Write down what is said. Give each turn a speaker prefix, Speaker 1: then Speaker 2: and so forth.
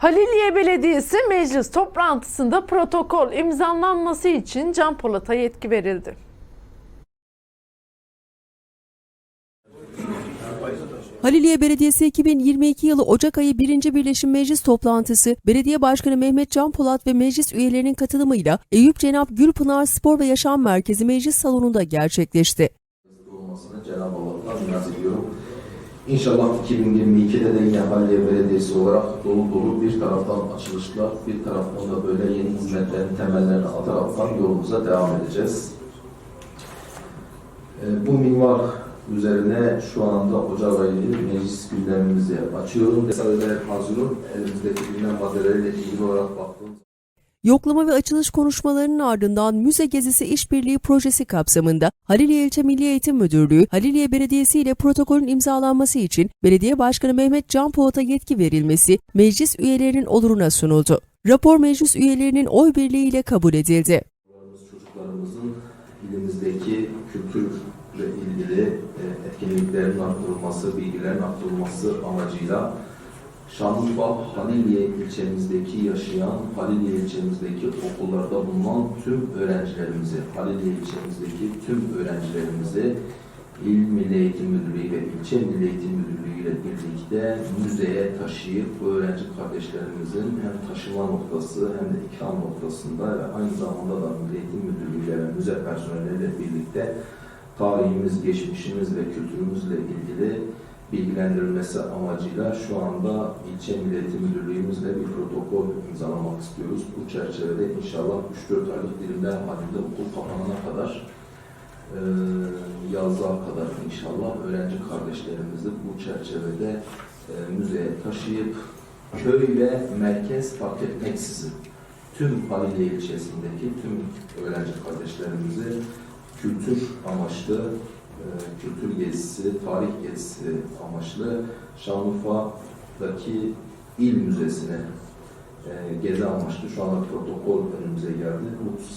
Speaker 1: Haliliye Belediyesi meclis toplantısında protokol imzalanması için Can Polat'a yetki verildi.
Speaker 2: Haliliye Belediyesi 2022 yılı Ocak ayı 1. Birleşim Meclis toplantısı Belediye Başkanı Mehmet Can Polat ve meclis üyelerinin katılımıyla Eyüp Cenap Gülpınar Spor ve Yaşam Merkezi Meclis Salonu'nda gerçekleşti.
Speaker 3: olmasını Cenab-ı Allah'tan ediyorum. İnşallah 2022'de de Halliye Belediyesi olarak dolu dolu bir taraftan açılışlar, bir taraftan da böyle yeni hizmetlerin temellerini ataraktan yolumuza devam edeceğiz. Ee, Bu minval üzerine şu anda Ocak ayı meclis gündemimizi açıyorum. Vesaire hazırım. Elimizdeki gündem maddeleriyle ilgili olarak baktığım
Speaker 2: Yoklama ve açılış konuşmalarının ardından müze gezisi işbirliği projesi kapsamında Haliliye İlçe Milli Eğitim Müdürlüğü, Haliliye Belediyesi ile protokolün imzalanması için Belediye Başkanı Mehmet Can Polat'a yetki verilmesi meclis üyelerinin oluruna sunuldu. Rapor meclis üyelerinin oy birliğiyle kabul edildi.
Speaker 3: çocuklarımızın ilimizdeki kültürle ilgili e, etkinliklerin arttırılması, bilgilerin arttırılması amacıyla Şanlıurfa Haliliye ilçemizdeki yaşayan, Haliliye ilçemizdeki okullarda bulunan tüm öğrencilerimizi, Haliliye ilçemizdeki tüm öğrencilerimizi İl Milli Eğitim Müdürlüğü ve İlçe Milli Eğitim Müdürlüğü ile birlikte müzeye taşıyıp bu öğrenci kardeşlerimizin hem taşıma noktası hem de ikram noktasında ve aynı zamanda da Milli Eğitim Müdürlüğü ile müze personeliyle birlikte tarihimiz, geçmişimiz ve kültürümüzle ilgili bilgilendirilmesi amacıyla şu anda ilçe Milli Eğitim Müdürlüğümüzle bir protokol imzalamak istiyoruz. Bu çerçevede inşallah 3-4 aylık dilimler halinde okul kapanana kadar e, yazlığa kadar inşallah öğrenci kardeşlerimizi bu çerçevede e, müzeye taşıyıp köy ve merkez fark etmeksizin tüm Haliliye ilçesindeki tüm öğrenci kardeşlerimizi kültür amaçlı kültür gezisi, tarih gezisi amaçlı Şanlıurfa'daki il müzesine e, gezi amaçlı şu anda protokol önümüze geldi.